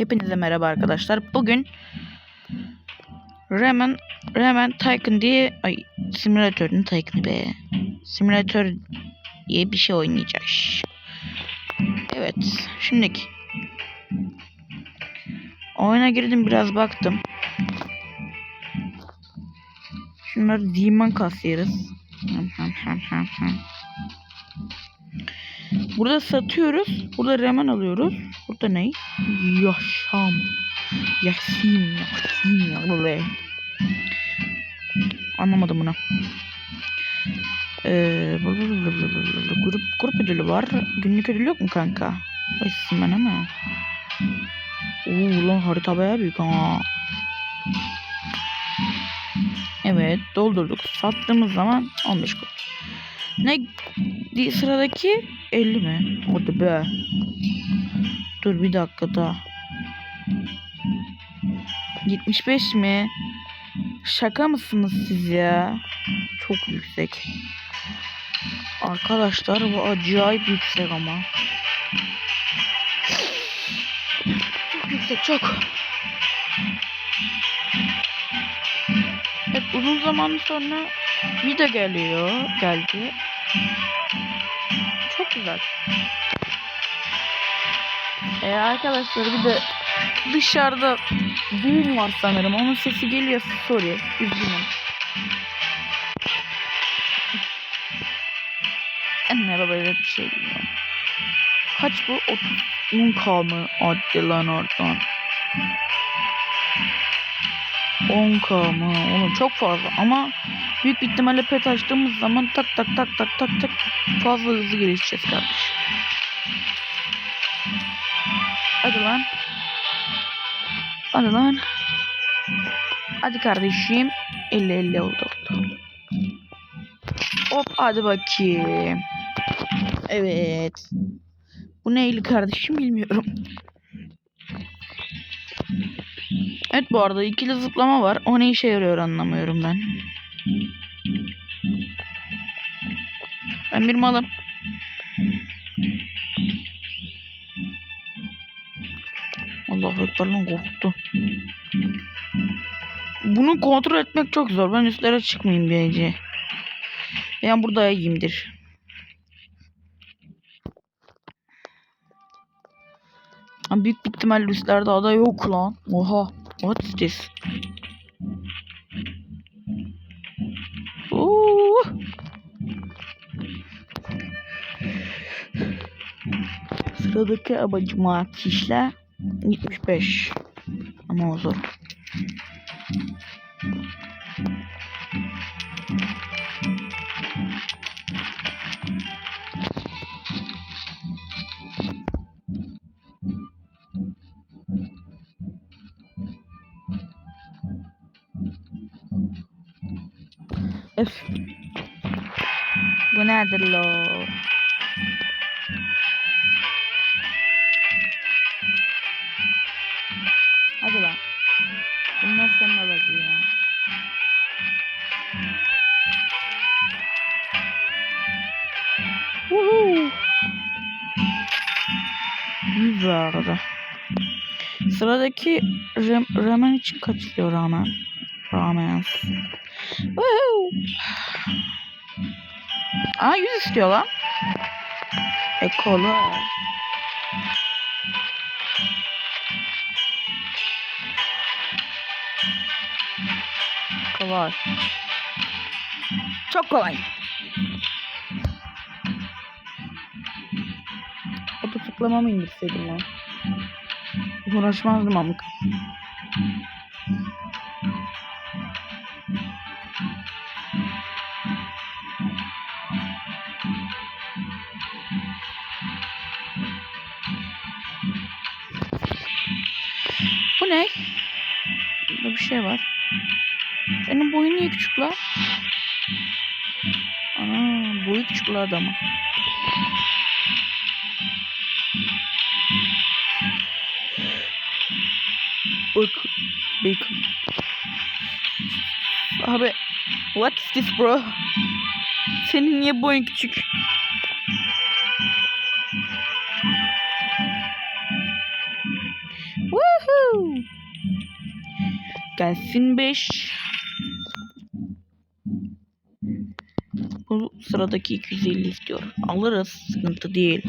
Hepinize merhaba arkadaşlar. Bugün Rayman Rayman Tycoon diye ay simülatörün Tycoon'u be. Simülatör diye bir şey oynayacağız. Evet, şimdiki oyuna girdim biraz baktım. Şunları diamond kasıyoruz. Burada satıyoruz. Burada remen alıyoruz. Burada ne? Yaşam. Yasim. Vallahi. Anlamadım bunu. Ee, grup, grup ödülü var. Günlük ödül yok mu kanka? Isim ben ama. Oo lan harita bayağı büyük ha. Evet doldurduk. Sattığımız zaman 15 kuruş. Ne sıradaki 50 mi? Hadi be. Dur bir dakika daha. 75 mi? Şaka mısınız siz ya? Çok yüksek. Arkadaşlar bu acayip yüksek ama. Çok yüksek çok. Evet uzun zaman sonra video geliyor. Geldi. Çok güzel. Ee, arkadaşlar bir de dışarıda düğün var sanırım. Onun sesi geliyor. Sorry. Üzgünüm. Anne baba öyle bir şey bilmiyorum. Kaç bu? 30 10k mı? Hadi lan oradan. 10k mı? Oğlum çok fazla ama büyük bir ihtimalle pet açtığımız zaman tak tak tak tak tak tak fazla hızlı gelişeceğiz kardeşim. Hadi lan. Hadi lan. Hadi kardeşim. 50 50 oldu oldu. Hop hadi bakayım. Evet. Bu neyli kardeşim bilmiyorum. Evet bu arada ikili zıplama var. O ne işe yarıyor anlamıyorum ben. Ben bir malım. Allah ekber lan korktu. Bunu kontrol etmek çok zor. Ben üstlere çıkmayayım bence. Ben burada iyiyimdir. Ama büyük bir ihtimalle üstlerde ada yok lan. Oha. What is this? Sıradaki amacıma kişiler 75. Ama o zor. Bu nedir lo? Sıradaki rem, ramen için kaçılıyor ramen. Ramen. Aa 100 istiyor lan. Ekolu. Kolay. Çok kolay. Oto tıklama mı indirseydim ya? Uğraşmazdım amık. Bu ne? Burada bir şey var. Senin boyun niye küçük la? Ana boyu küçük la adamın. Bak. Bacon. Abi. What is this bro? Senin niye boyun küçük? Woohoo! Gelsin 5. Bu sıradaki 250 istiyor. Alırız. Sıkıntı değil.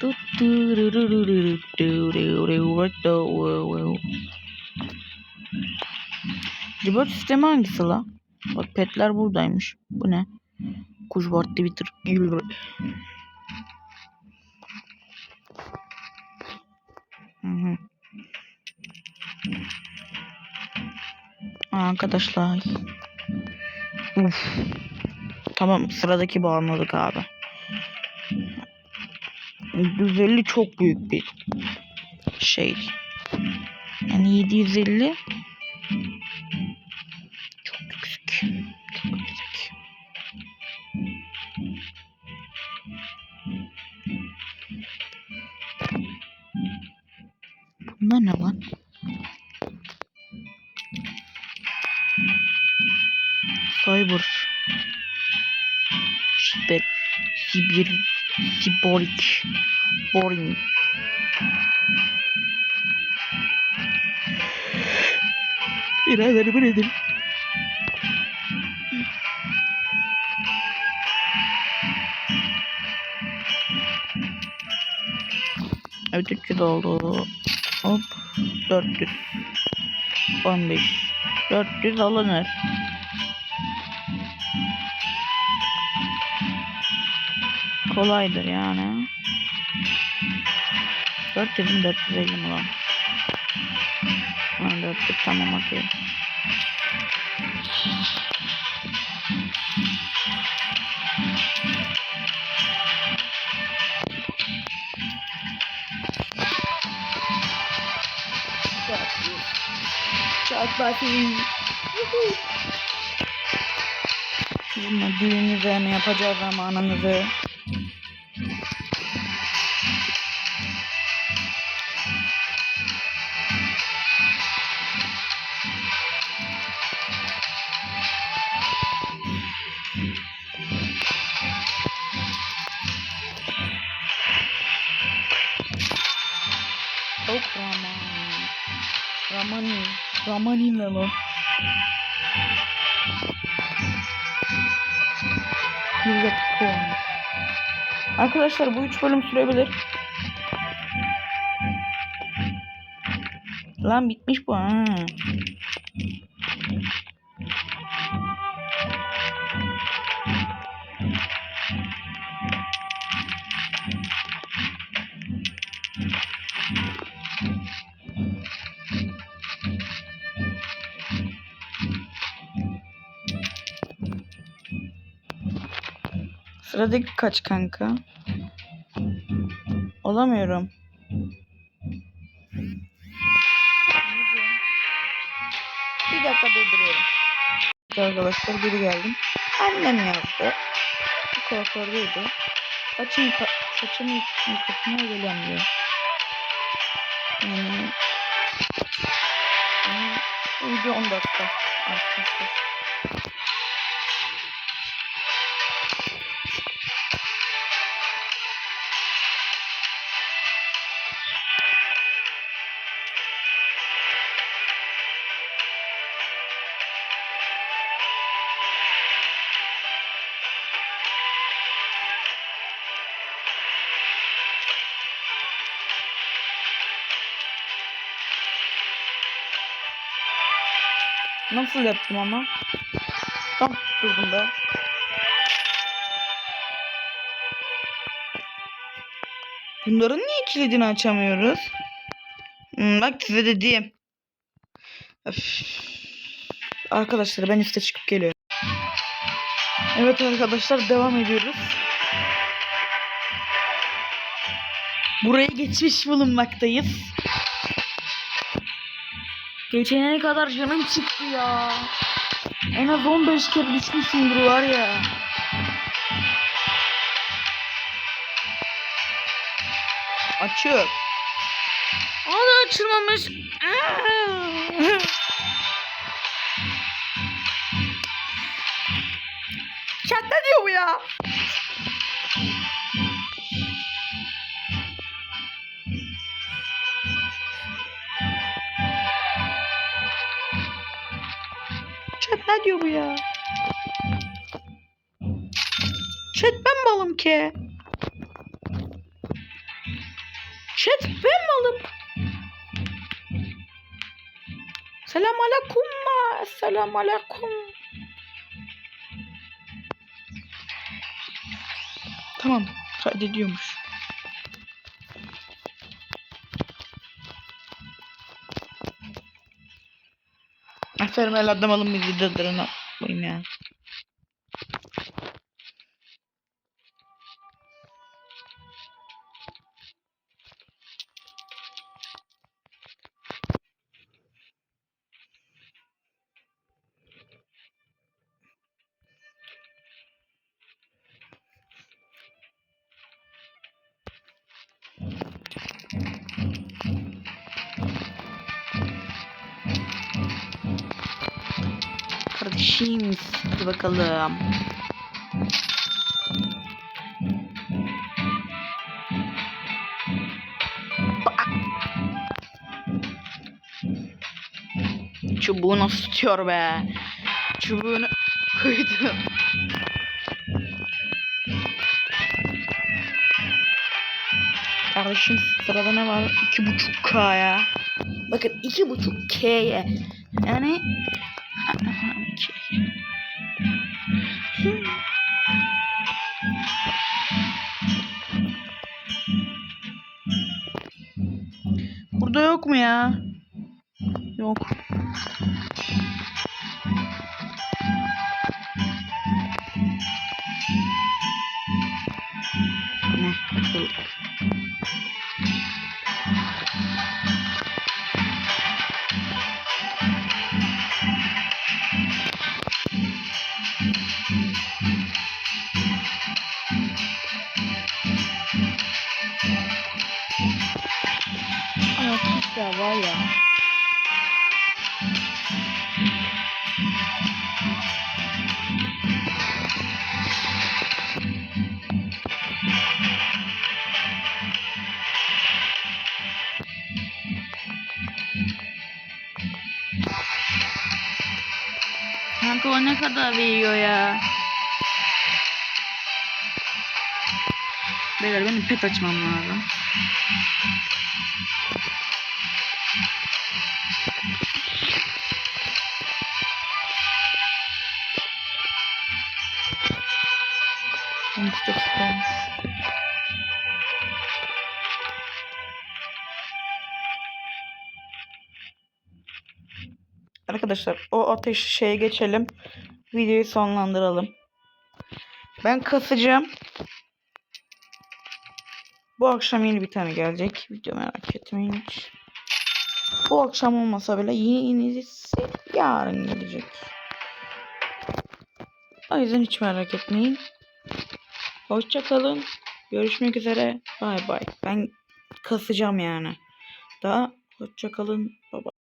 Tut. Reward sistemi hangisi la? Bak petler buradaymış. Bu ne? Kuşbart Twitter. Hı hı. Arkadaşlar. Uf. Tamam sıradaki bağımlılık abi. 750 çok büyük bir şey. Yani 750 Sibir. Siborik. Boring. Birader bu nedir? Evet 300 oldu. Hop 400. 15. 400 alınır. Kolaydır yani. 400 mi 450 mi lan? Ha, 400 tamam okey. Çok bakayım. Şimdi düğün üzerine yapacağız zamanımızı. Ramani. Ramani ne lan? Bir dakika olmuş. Arkadaşlar bu üç bölüm sürebilir. Lan bitmiş bu ha. Sıradaki kaç kanka? Olamıyorum. Bir dakika durduruyorum. Arkadaşlar geri geldim. Annem yazdı. Kuafördeydi. Saçımı, yıka saçımı yık- yıkatmaya geliyorum diyor. Yani... uydu 10 dakika arkadaşlar. Nasıl yaptım ama? Tam durdum be. Bunların niye kilidini açamıyoruz? Hmm, bak size dediğim. Öf. Arkadaşlar ben üste çıkıp geliyorum. Evet arkadaşlar devam ediyoruz. Buraya geçmiş bulunmaktayız. Geçene kadar canım çıktı ya. En az 15 kere düşmüşsündür var ya. Açık. O da açılmamış. Çatla diyor bu ya. Ne diyor bu ya? Chat ben malım ki. Chat ben malım. Selam aleyküm ma. Selam aleyküm. Tamam. Kaydediyormuş. Aferin el adam alın bir videolarını koyayım ya. Kardeşim hadi bakalım. Bak. Çubuğu nasıl tutuyor be? Çubuğunu koydum. Kardeşim sırada ne var? 2.5K ya. Bakın 2.5K'ye. Yani Burada yok mu ya? Yok. Ama kimse var ya. Kanka o ne kadar veriyor ya? Beyler benim pet açmam lazım. Arkadaşlar o ateş şeye geçelim. Videoyu sonlandıralım. Ben kasacağım. Bu akşam yeni bir tane gelecek. Video merak etmeyin hiç. Bu akşam olmasa bile yenisi yarın gelecek. O yüzden hiç merak etmeyin. Hoşça kalın. Görüşmek üzere. Bay bay. Ben kasacağım yani. Daha hoşça kalın. Bye bye.